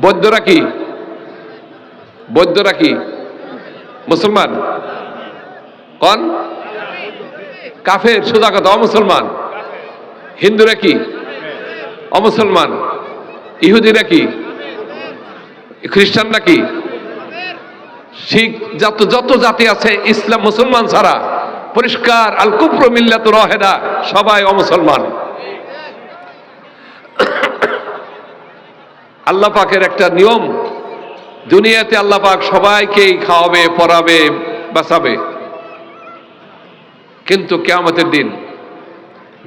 বৌদ্ধরা কি? বৌদ্ধরা কি? মুসলমান? কন? কাফের, সোজা কথা, অমুসলমান। হিন্দুরা কি? অমুসলমান। ইহুদিরা কি? খ্রিস্টানরা কি? শিখ, যত যত জাতি আছে, ইসলাম মুসলমান ছাড়া, পরিষ্কার আল কুফর মিল্লাত রহেদা, সবাই অমুসলমান। আল্লাহ পাকের একটা নিয়ম, দুনিয়াতে আল্লাহ পাক সবাইকেই খাওয়াবে পরাবে বাঁচাবে। কিন্তু কেয়ামতের দিন,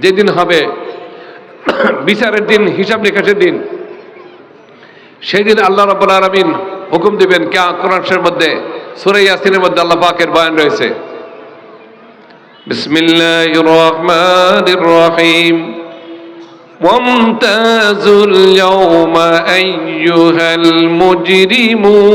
যেদিন হবে, বিচারের দিন, হিসাব নিকাশের দিন সেই দিন আল্লাহ রাব্বুল আলামিন হুকুম দিবেন কে কোরআনের মধ্যে, সূরা ইয়াসিনের মধ্যে আল্লাহ পাকের বয়ান রয়েছে। বিসমিল্লাহির রহমানির রহিম। وامتازوا اليوم أيها المجرمون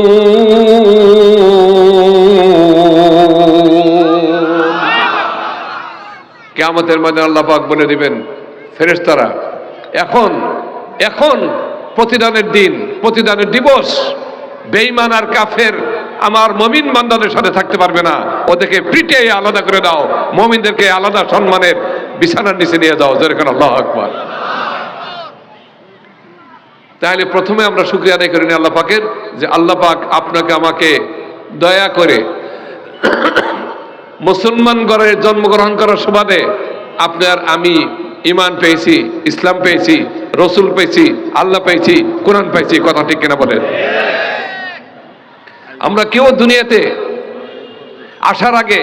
কেয়ামতের মধ্যে আল্লাহ পাক বলে দিবেন ফেরেশতারা এখন এখন প্রতিদানের দিন প্রতিদানের দিবস বেঈমান আর কাফের আমার মমিন বান্দাদের সাথে থাকতে পারবে না ওদেরকে পিটে আলাদা করে দাও মমিনদেরকে আলাদা সম্মানের বিছানার নিচে নিয়ে দাও যেরকম আল্লাহ আকবার তাহলে প্রথমে আমরা শুক্রিয়া আদায় করি আল্লাহ পাকের যে আল্লাহ পাক আপনাকে আমাকে দয়া করে মুসলমান ঘরে জন্মগ্রহণ করার সুবাদে আপনার আমি ইমান পেয়েছি, ইসলাম পেয়েছি, রসুল পেয়েছি, আল্লাহ পেয়েছি, কোরআন পেয়েছি কথা ঠিক কিনা বলেন? আমরা কেউ দুনিয়াতে আসার আগে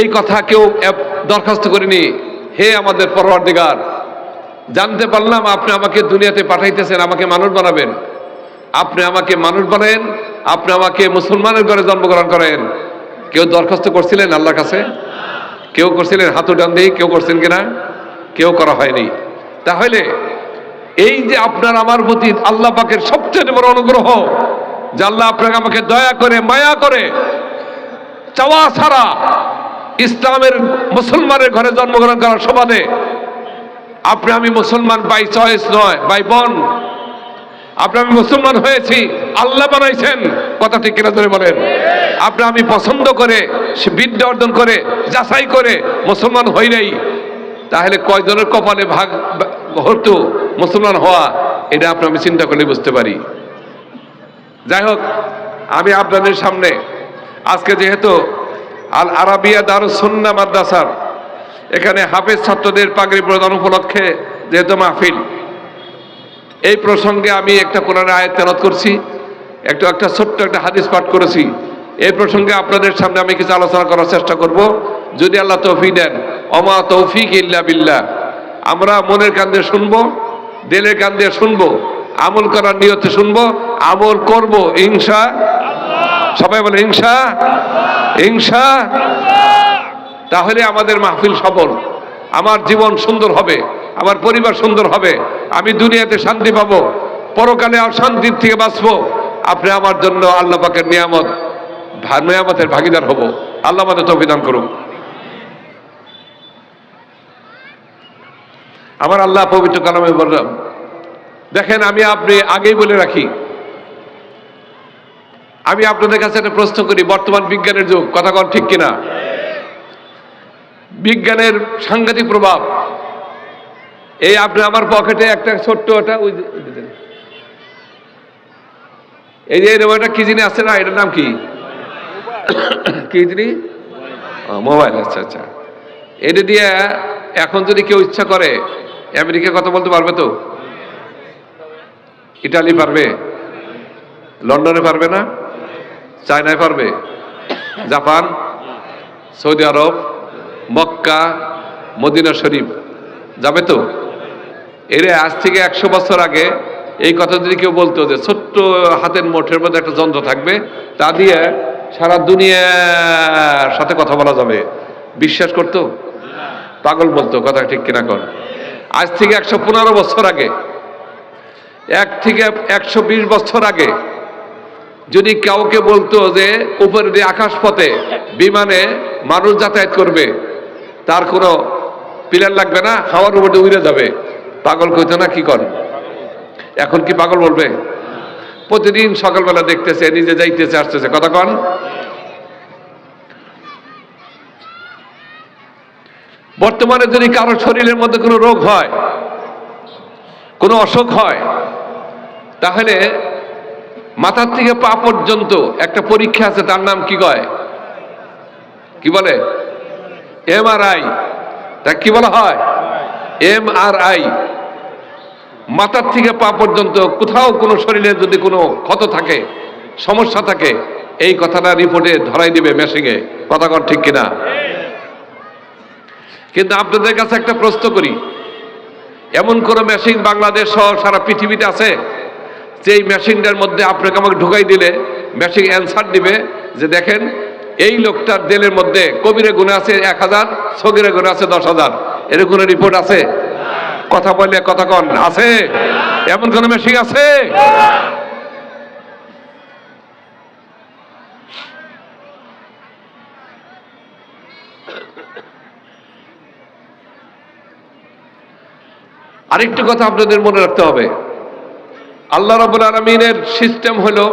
এই কথা কেউ দরখাস্ত করিনি, হে আমাদের পরওয়ারদিগার জানতে পারলাম আপনি আমাকে দুনিয়াতে পাঠাইতেছেন, আমাকে মানুষ বানাবেন। আপনি আমাকে মানুষ বানাবেন আপনি আমাকে মুসলমানের ঘরে জন্মগ্রহণ করেন। কেউ দরখাস্ত করছিলেন আল্লাহর কাছে? কেউ করছিলেন হাতু ডান দিয়ে, কেউ করছেন কিনা? কেউ করা হয়নি। তাহলে এই যে আপনার আমার প্রতি আল্লাহ পাকের সবচেয়ে বড় অনুগ্রহ, যে আল্লাহ আপনাকে আমাকে দয়া করে, মায়া করে, চাওয়া ছাড়া ইসলামের মুসলমানের ঘরে জন্মগ্রহণ করার সমানে আপনি, আমি মুসলমান বাই চয়েস নয় বাই বন আপনি, আমি মুসলমান হয়েছি, আল্লাহ বানাইছেন। কথা ঠিক কিনা ধরে বলেন। আপনি, আমি পছন্দ করে, সে বিদ্যা অর্জন করে, যাচাই করে, মুসলমান হই নাই। তাহলে কয়জনের কপালে ভাগ হতো মুসলমান হওয়া? এটা আপনি, আমি চিন্তা করলে বুঝতে পারি। যাই হোক, আমি আপনাদের সামনে, আজকে যেহেতু আল আরাবিয়া দারুস সুন্না মাদ্রাসার এখানে হাফেজ ছাত্রদের পাগড়ি প্রদান উপলক্ষে যেহেতু মাহফিল, এই প্রসঙ্গে আমি একটা কোরআনের আয়াত তেলত করছি, একটু একটা ছোট্ট একটা হাদিস পাঠ করেছি। এই প্রসঙ্গে আপনাদের সামনে আমি কিছু আলোচনা করার চেষ্টা করব। যদি আল্লাহ তৌফিক দেন অমা তৌফিক ইল্লা বিল্লাহ। আমরা মনের কান দিয়ে শুনব, দিলের কান দিয়ে শুনব, আমল করার নিয়তে শুনব, আমল করব, ইনশা সবাই বলে হিংসা হিংসা তাহলে আমাদের মাহফিল সফল। আমার জীবন সুন্দর হবে, আমার পরিবার সুন্দর হবে, আমি দুনিয়াতে শান্তি পাবো, পরকালে আর শান্তির থেকে বাঁচবো। আপনি আমার জন্য আল্লাহ পাকের নিয়ামত নিয়ামতের ভাগিদার হব। আল্লাহ আমাদের দান করুন আমার আল্লাহ পবিত্র কালামে বললাম, দেখেন আমি আপনি আগেই বলে রাখি, আমি আপনাদের কাছে একটা প্রশ্ন করি, বর্তমান বিজ্ঞানের যুগ, কথা কন ঠিক কিনা? বিজ্ঞানের সাংঘাতিক প্রভাব। এই আপনি আমার পকেটে একটা ছোট্ট ওটা। এই যে এরকম একটা কি জিনিস আছে না? এটার নাম কি? কি জিনিস? মোবাইল আচ্ছা আচ্ছা। এটা দিয়ে এখন যদি কেউ ইচ্ছা করে, আমেরিকা কথা বলতে পারবে তো? ইটালি পারবে? লন্ডনে পারবে না? চায়নায় পারবে? Japan? Saudi Arab? Mecca, Medina শরীফ। যাবে তো? এর, আজ থেকে একশো বছর আগে এই কথা যদি কেউ বলতো যে ছোট্ট হাতের মোঠের মধ্যে একটা যন্ত্র থাকবে, তা দিয়ে সারা দুনিয়ার সাথে কথা বলা যাবে। বিশ্বাস করতো? পাগল বলতো, কথা ঠিক কিনা কর। আজ থেকে একশো পনেরো বছর আগে, এক থেকে একশো বিশ বছর আগে যদি কাউকে বলতো যে উপরে আকাশ পথে বিমানে মানুষ যাতায়াত করবে তার কোনো পিলার লাগবে না, হাওয়ার উপরে উড়ে যাবে। পাগল কইতো না, কি কর? এখন কি পাগল বলবে? প্রতিদিন সকালবেলা দেখতেছে, নিজে যাইতেছে, আসতেছে। কথা কন। বর্তমানে যদি কারও শরীরের মধ্যে কোনো রোগ হয়, কোনো অসুখ হয়, তাহলে মাথার থেকে পা পর্যন্ত একটা পরীক্ষা আছে, তার নাম কি কয়? কি বলে? এমআরআই তা কি বলা হয়? এম আর আই মাথার থেকে পা পর্যন্ত কোথাও কোনো শরীরে যদি কোনো ক্ষত থাকে, সমস্যা থাকে, এই কথাটা রিপোর্টে ধরাই দিবে মেশিংয়ে কথা কন ঠিক কিনা? কিন্তু আপনাদের কাছে একটা প্রশ্ন করি। এমন কোন মেশিন বাংলাদেশ সহ সারা পৃথিবীতে আছে? যে মেশিনটার মধ্যে আপনাকে আমাকে ঢুকাই দিলে, মেশিন অ্যান্সার দিবে যে দেখেন এই লোকটার জেলের মধ্যে কবিরে গুণে আছে এক হাজার, সগিরে গুণে আছে দশ হাজার। এর কোনো রিপোর্ট আছে? কথা বললে কথা কন। আছে? এমন কোন মেশিন আছে? আরেকটি কথা আপনাদের মনে রাখতে হবে। আল্লাহ রাবুল আলমিনের সিস্টেম হলো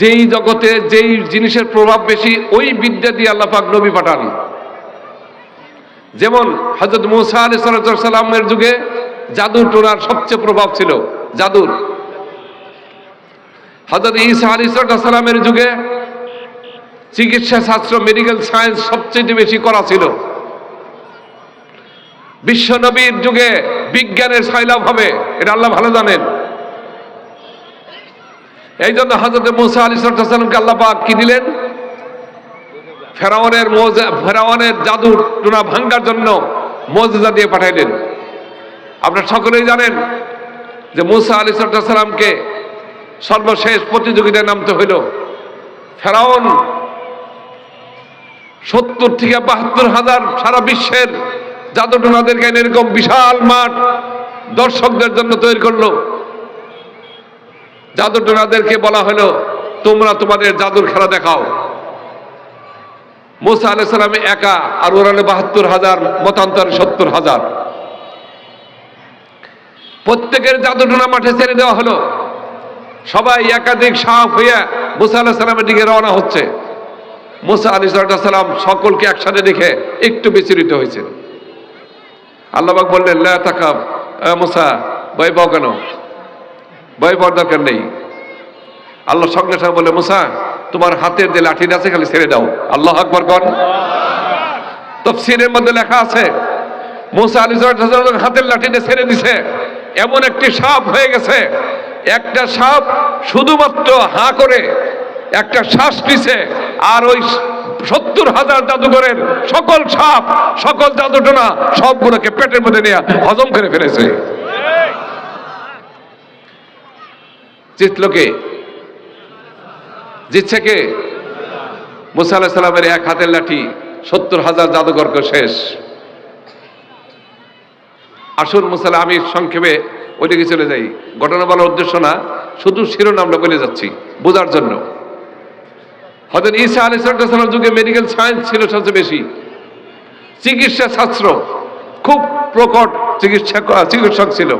যেই জগতে যেই জিনিসের প্রভাব বেশি, ওই বিদ্যা দিয়ে আল্লাহ পাক নবী পাঠান। যেমন হজরত মুসা আলি সাল্লামের যুগে জাদুর টোনার সবচেয়ে প্রভাব ছিল, জাদুর। হজরত ঈসা আলী সাল্লামের যুগে চিকিৎসা শাস্ত্র মেডিকেল সায়েন্স সবচেয়ে বেশি করা ছিল। বিশ্ব নবীর যুগে বিজ্ঞানের সয়লাভ হবে, এটা আল্লাহ ভালো জানেন। এই জন্য হজরত মুসা আলী সাল্লামকে আল্লাহ পাক কি দিলেন? ফেরাওয়ানের মোজা ফেরাওয়ানের জাদুর টুনা ভাঙ্গার জন্য মজা দিয়ে পাঠাইলেন। আপনারা সকলেই জানেন যে মুসা আলী সাল্লামকে সর্বশেষ প্রতিযোগিতায় নামতে হইল ফেরাউন সত্তর থেকে বাহাত্তর হাজার সারা বিশ্বের জাদুটনাদেরকে এরকম বিশাল মাঠ দর্শকদের জন্য তৈরি করল। জাদুটনাদেরকে বলা হলো, তোমরা তোমাদের জাদুর খেলা দেখাও। মোসা আলাই সালামে একা আর ওরালে বাহাত্তর হাজার, মতান্তরে সত্তর হাজার। প্রত্যেকের জাদুটনা মাঠে ছেড়ে দেওয়া হলো। সবাই একাধিক সাপ হইয়া মুসা আল্লাহ সালামের দিকে রওনা হচ্ছে। মুসা আলী সাল্লাম সকলকে একসাথে দেখে একটু বিচলিত হয়েছে আল্লাহবাক বললেন, লা তাকাব মুসা, ভয় পাও কেন? ভয় পাওয়ার দরকার নেই। আল্লাহ সঙ্গে সঙ্গে বলে, মুসা, তোমার হাতের যে লাঠি আছে, খালি ছেড়ে দাও। আল্লাহ আকবর কন। তফসিরের মধ্যে লেখা আছে, মুসা আলী হাতের লাঠিটা ছেড়ে দিছে, এমন একটি সাপ হয়ে গেছে। একটা সাপ শুধুমাত্র হা করে একটা শ্বাস নিছে, আর ওই সত্তর হাজার জাদুঘরের সকল সাপ, সকল জাদুটনা সবগুলোকে পেটের মধ্যে নিয়ে হজম করে ফেলেছে। জিতল কে? জিতছে কে? মুসা আলাহ সাল্লামের এক হাতের লাঠি, সত্তর হাজার জাদুঘরকে শেষ। আসুন মুসালা আমি সংক্ষেপে ওইদিকে চলে যাই। ঘটনা বলার উদ্দেশ্য না, শুধু শিরোনামটা বলে যাচ্ছি, বোঝার জন্য। হয়তো ঈসা আলী সাল্লাম যুগে মেডিকেল সায়েন্স ছিল সবচেয়ে বেশি। চিকিৎসা শাস্ত্র, খুব প্রকট চিকিৎসা চিকিৎসক ছিল।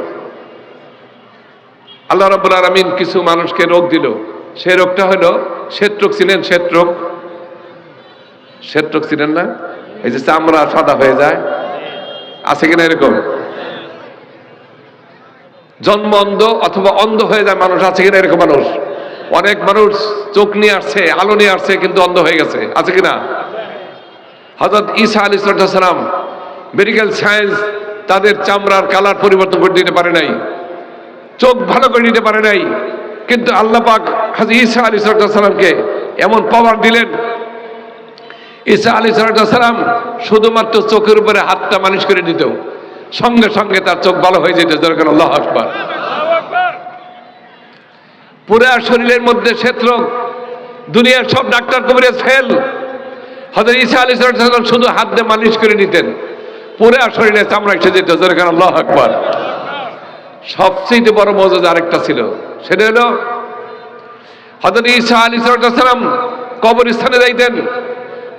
আল্লাহ রাবুল আলমিন কিছু মানুষকে রোগ দিল। সেই রোগটা হলো শ্বেত্রক ছিলেন শ্বেত্রক শ্বেত্রক ছিলেন না? এই যে চামড়া সাদা হয়ে যায়। আছে কিনা এরকম? জন্ম অন্ধ অথবা অন্ধ হয়ে যায় মানুষ, আছে কিনা এরকম মানুষ? অনেক মানুষ চোখ নিয়ে আসছে, আলো নিয়ে আসছে, কিন্তু অন্ধ হয়ে গেছে। আছে কিনা? হজরত ঈসা আলী সালাম মেডিকেল সায়েন্স তাদের চামড়ার কালার পরিবর্তন করে দিতে পারে নাই। চোখ ভালো করে নিতে পারে নাই। কিন্তু আল্লাহ পাক হাজি ঈসা আলী সালামকে এমন পাওয়ার দিলেন। ঈসা আলী সালাম শুধুমাত্র চোখের উপরে হাতটা মালিশ করে দিত। সঙ্গে সঙ্গে তার চোখ ভালো হয়ে যেত। দরকার আল্লাহ আকবার। পুরা শরীরের মধ্যে ক্ষেত্র দুনিয়ার সব ডাক্তার কবিরাজ ফেল। হয়তো ঈসা আলী সাল্লাম শুধু হাত দিয়ে মালিশ করে নিতেন। পুরা শরীরে চামড়া এসে যেত। দরকার আল্লাহ আকবার। সবচেয়ে বড় মজা আরেকটা ছিল। সেটা হলো হজরত ঈসা আলী সাল্লাম কবরস্থানে যাইতেন।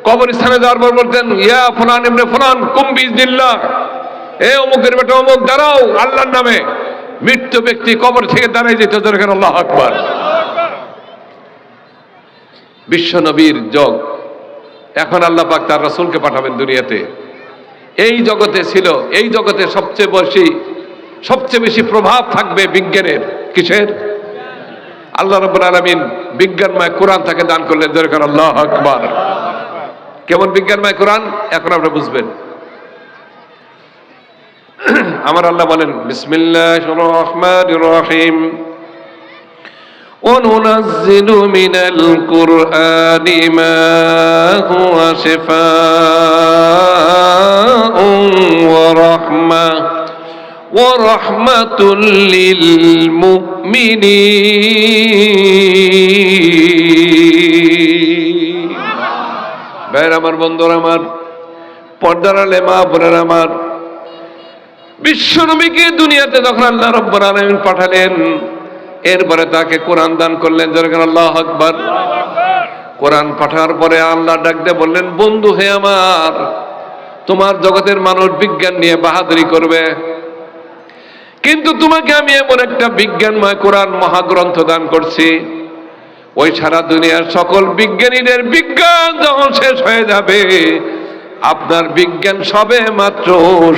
কবরস্থানে যাওয়ার পর বলতেন, ইয়া ফুলান এমনি ফুলান কুম্বিজ দিল্লা এ অমুকের বেটা অমুক, দাঁড়াও আল্লাহর নামে। মৃত্যু ব্যক্তি কবর থেকে দাঁড়াই যেত দরকার আল্লাহ আকবার। বিশ্ব নবীর যোগ এখন আল্লাহ পাক তার রসুলকে পাঠাবেন দুনিয়াতে। এই জগতে ছিল, এই জগতে সবচেয়ে বেশি সবচেয়ে বেশি প্রভাব থাকবে বিজ্ঞানের কিসের আল্লাহ রব্বুল আলমিন বিজ্ঞানময় কোরআন তাকে দান করলেন দরকার আল্লাহ আকবার কেমন বিজ্ঞানময় কোরআন এখন আমরা বুঝবেন আমার আল্লাহ বলেন বিসমিল্লাহ রহমান রহিম وننزل من القرآن ما هو شفاء ورحمة ورحمة للمؤمنين ভাইয়ের আমার বন্ধুরা আমার পর্দার আলে মা বোনের আমার বিশ্বনবীকে দুনিয়াতে যখন আল্লাহ রব্বুল আলামিন পাঠালেন এরপরে তাকে কোরআন দান করলেন যেরকম আল্লাহ আকবার কোরআন পাঠার পরে আল্লাহ ডাক দিয়ে বললেন বন্ধু হে আমার তোমার জগতের মানুষ বিজ্ঞান নিয়ে বাহাদুরি করবে কিন্তু তোমাকে আমি এমন একটা বিজ্ঞানময় কোরআন মহাগ্রন্থ দান করছি। ওই সারা দুনিয়ার সকল বিজ্ঞানীদের বিজ্ঞান যখন শেষ হয়ে যাবে, আপনার বিজ্ঞান সবে মাত্র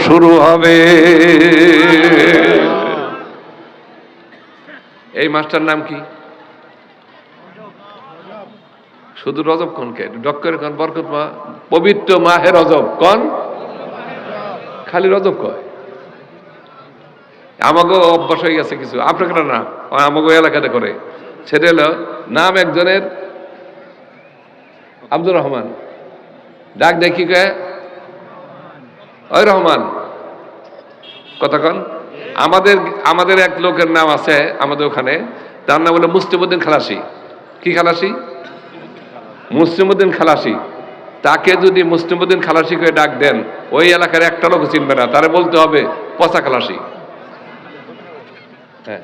শুরু হবে। এই মাস্টার নাম কি? শুধু রজব কনকে ডক্টর কন? বরকত মা পবিত্র মাহে রজব কন? খালি রজব কয়। আমাকেও অভ্যাস হয়ে গেছে কিছু। আপনাকে না? আমাকে এলাকাতে করে। সেটা হলো, নাম একজনের, আব্দুর রহমান। ডাক দেখি কে? ওই রহমান। কতক্ষণ আমাদের আমাদের এক লোকের নাম আছে আমাদের ওখানে। তার নাম হলো মুস্তিমুদ্দিন খালাসি। কি খালাসি? মুসলিমুদ্দিন খালাসি। তাকে যদি মুসলিমুদ্দিন খালাসি করে ডাক দেন, ওই এলাকার একটা লোক চিনবে না। তারে বলতে হবে পচা খালাসি হ্যাঁ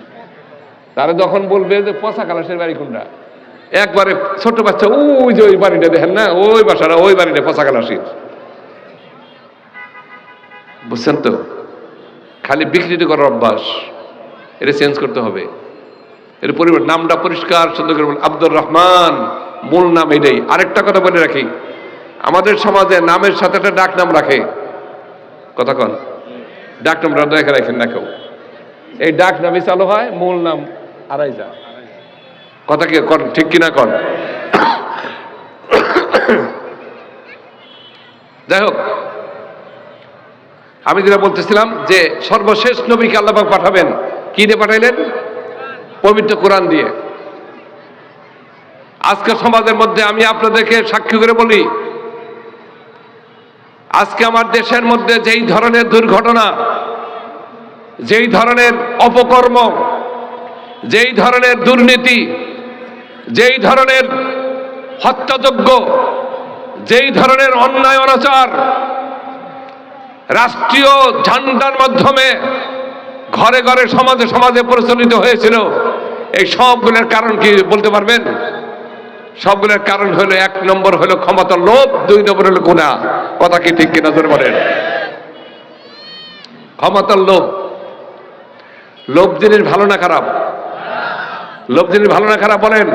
তারা যখন বলবে যে পচা খালাসের বাড়ি কোনটা? একবারে ছোট বাচ্চা, ওই যে ওই বাড়িটা দেখেন না? ওই বাসাটা, ওই বাড়িটা পচা খালাসির বুঝছেন তো? খালি বিকৃতি করার অভ্যাস। এটা চেঞ্জ করতে হবে। এর পরিবার নামটা পরিষ্কার, সুন্দর করে আব্দুর রহমান, মূল নাম এটাই। আরেকটা কথা বলে রাখি। আমাদের সমাজে নামের সাথে একটা ডাক নাম রাখে। কথা কন। ডাক নাম রেখে রাখেন না কেউ। এই ডাক নামই চালু হয়, মূল নাম আড়াই যা কথা কি কন, ঠিক কিনা কন? যাই হোক, আমি যেটা বলতেছিলাম যে সর্বশেষ নবীকে আল্লাহ পাঠাবেন, কি দিয়ে পাঠাইলেন? পবিত্র কোরআন দিয়ে। আজকে সমাজের মধ্যে আমি আপনাদেরকে সাক্ষী করে বলি, আজকে আমার দেশের মধ্যে যেই ধরনের দুর্ঘটনা, যেই ধরনের অপকর্ম যেই ধরনের দুর্নীতি, যেই ধরনের হত্যাযোগ্য যেই ধরনের অন্যায় অনাচার রাষ্ট্রীয় ঝান্ডার মাধ্যমে ঘরে ঘরে সমাজে সমাজে প্রচলিত হয়েছিল, এই সবগুলোর কারণ কি বলতে পারবেন? সবগুলোর কারণ হলো এক নম্বর হলো ক্ষমতার লোভ, দুই নম্বর হলো গুণা। কথা কি ঠিক কিনা জোর বলেন? ক্ষমতার লোভ। লোভ জিনিস ভালো না খারাপ? লোভ জিনিস ভালো না খারাপ বলেন?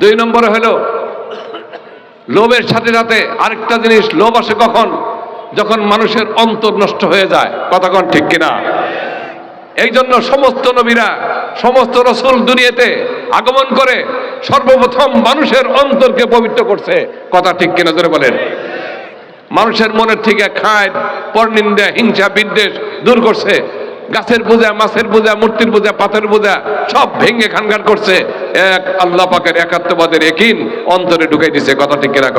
দুই নম্বরে হলো, লোভের সাথে সাথে আরেকটা জিনিস, লোভ আসে কখন? যখন মানুষের অন্তর নষ্ট হয়ে যায়। কতক্ষণ ঠিক কিনা? এই জন্য সমস্ত নবীরা, সমস্ত রসুল দুনিয়াতে আগমন করে সর্বপ্রথম মানুষের অন্তরকে পবিত্র করছে। কথা ঠিক কিনা ধরে বলেন? মানুষের মনের থেকে খায়, পরনিন্দা, হিংসা, বিদ্বেষ দূর করছে। গাছের পূজা, মাছের পূজা, মূর্তির পূজা, পাথরের পূজা, সব ভেঙে খানখান করছে। এক আল্লাহ পাকের একাত্মবাদের একিন অন্তরে ঢুকাই দিছে, কথা ঠিক কিনা